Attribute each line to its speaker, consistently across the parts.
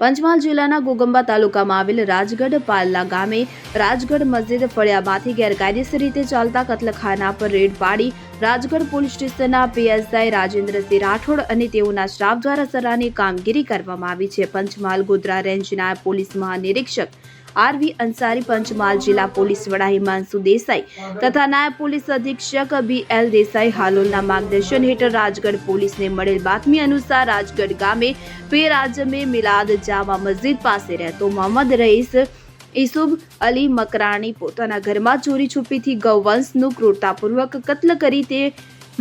Speaker 1: પંચમહાલ જિલ્લાના ગોગંબા તાલુકામાં આવેલ રાજગઢ પાલ્લા ગામે રાજગઢ મસ્જિદ ફળિયામાંથી ગેરકાયદેસર રીતે ચાલતા કતલખાના પર રેડ પાડી રાજગઢ પોલીસ સ્ટેશનના પીએસઆઈ રાજેન્દ્રસિંહ રાઠોડ અને તેઓના સ્ટાફ દ્વારા સરાની કામગીરી કરવામાં આવી છે. પંચમહાલ ગોધરા રેન્જના પોલીસ મહાનિરીક્ષક આરવી અંસારી પંચમહાલ જિલ્લા પોલીસ વડા હિમાંશુ દેસાઈ તથા નાયબ પોલીસ અધિક્ષક બી એલ દેસાઈ હાલોલના માર્ગદર્શન હેઠળ રાજગઢ પોલીસને મળેલ બાતમી અનુસાર રાજગઢ ગામે પેર આઝમે મિલાદ જામા મસ્જિદ પાસે રહેતો મોહમ્મદ રઈસ ઈસુબ અલી મકરાણી પોતાના ઘરમાં ચોરી છુપીથી ગૌવંશનું ક્રૂરતાપૂર્વક કત્લ કરી તે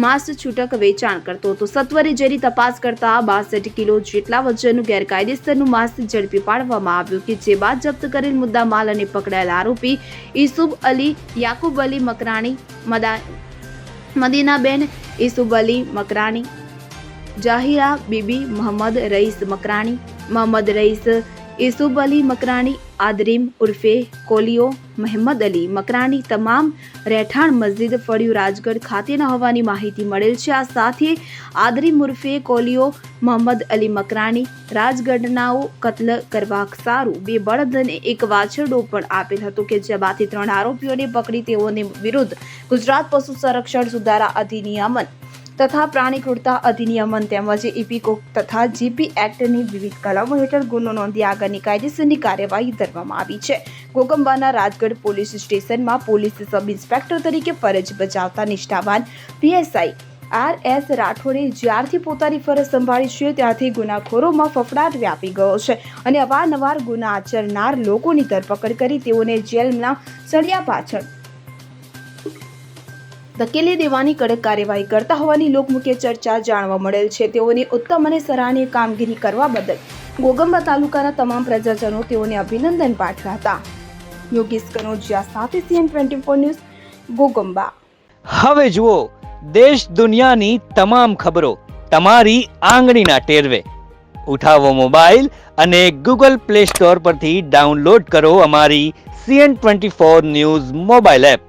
Speaker 1: માંસ છૂટક વેચાણ કરતો હતો. સત્વરે જેની તપાસ કરતા બાસઠ કિલો જેટલા વજનનું ગેરકાયદેસરનું માંસ ઝડપી પાડવામાં આવ્યું કે જે બાદ જપ્ત કરેલ મુદ્દા માલ અને પકડાયેલ આરોપી ઈસુબ અલી, યાકુબ અલી મકરાણી, મદા, મદીનાબેન ઈસુબ અલી મકરાણી, જાહિરા બીબી મોહમ્મદ રઈસ મકરાણી, મોહમ્મદ રઈસ ઈસુબ અલી મકરાણી આદરીમ ઉર્ફે કોલિયો મહેમદ અલી મકરાણી તમામ રહેઠાણ મસ્જિદ ફળિયું રાજગઢ ખાતેના હોવાની માહિતી મળેલ છે આ સાથે આદરીમ ઉર્ફે કોલિયો મોહમ્મદ અલી મકરાણી રાજગઢનાઓ કત્લ કરવા સારું બે બળદ અને એક વાછરડો પણ આપેલ હતો કે જેમાંથી ત્રણ આરોપીઓને પકડી તેઓને વિરુદ્ધ ગુજરાત પશુ સંરક્ષણ સુધારા અધિનિયમન તથા પ્રાણી ક્રૂરતા અધિનિયમન તેમજ ઇપીકો તથા જીપી એક્ટની વિવિધ કલમો હેઠળ ગુનો નોંધી આગળની કાયદેસરની કાર્યવાહી ધરવામાં આવી છે. ગોગંબાના રાજગઢ પોલીસ સ્ટેશનમાં પોલીસ સબ ઇન્સ્પેક્ટર તરીકે ફરજ બજાવતા નિષ્ઠાવાન પીએસઆઈ આર એસ રાઠોડે જ્યારથી પોતાની ફરજ સંભાળી છે, ત્યારથી ગુનાખોરોમાં ફફડાટ વ્યાપી ગયો છે અને અવારનવાર ગુના આચરનાર લોકોની ધરપકડ કરી તેઓને જેલના સળિયા પાછળ ધકેલી દેવાની કડક કાર્યવાહી કરતા હોવાની લોકમુખ્ય ચર્ચા જાણવા મળેલ છે. તેઓની ઉત્તમ અને સરાહનીય કામગીરી કરવા બદલ ગોગંબા તાલુકાના તમામ પ્રજાજનો તેઓને અભિનંદન પાઠવ્યા હતા. યોગેશ કનોજિયા સાથે CN twenty four news, Gogamba.
Speaker 2: હવે જુઓ, દેશ દુનિયાની તમામ ખબરો તમારી આંગળીના ટેરવે. ઉઠાવો મોબાઈલ અને ગૂગલ પ્લે સ્ટોર પરથી ડાઉનલોડ કરો અમારી CN twenty four news mobile app.